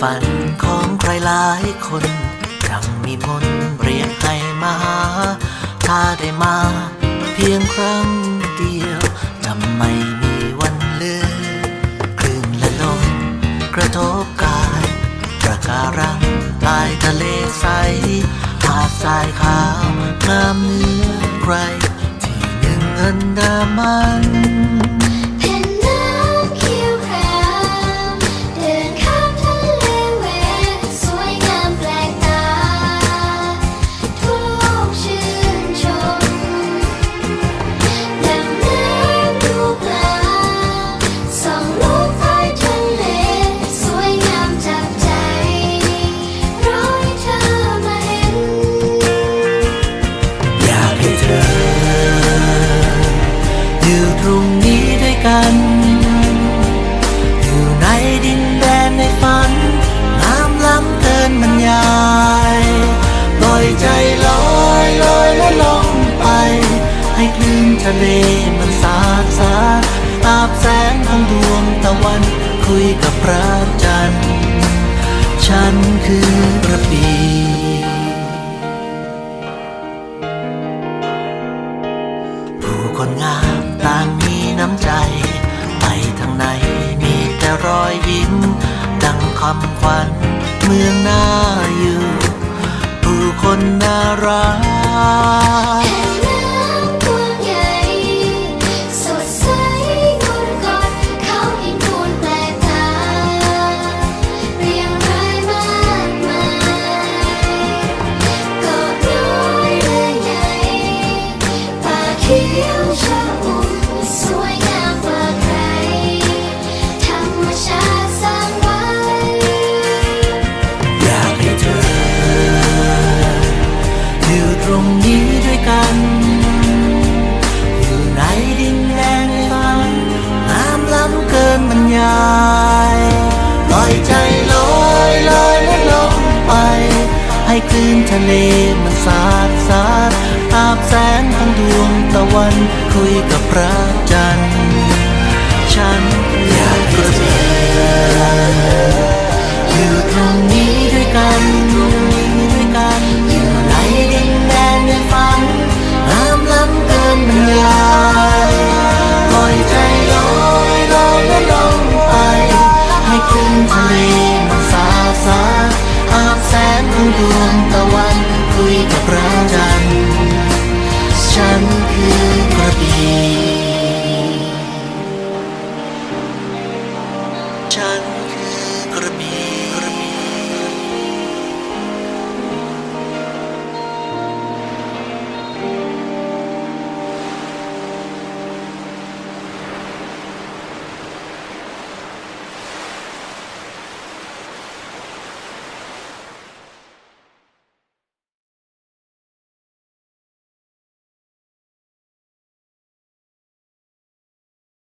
ฝันของใครหลายคนยังมีมนต์เรียกให้มาหา ถ้าได้มา เพียงครั้งเดียวจะไม่มีวันเลืมคลื่นและลมกระทบกายประการังใต้ทะเลใสหาดทรายขาวงามเนื้อใครที่หนึ่งอันดามัน คุยกับพระจันทร์ ฉันคือกระปีผู้คนงามต่างมีน้ำใจ ไปทางไหนมีแต่รอยยิ้ม ดังคำขวัญเมืองน่าอยู่ ผู้คนน่ารัก ให้คลื่นทะเลมันสาดสาดอาบแสงของดวง วันคุยกับพระจันทร์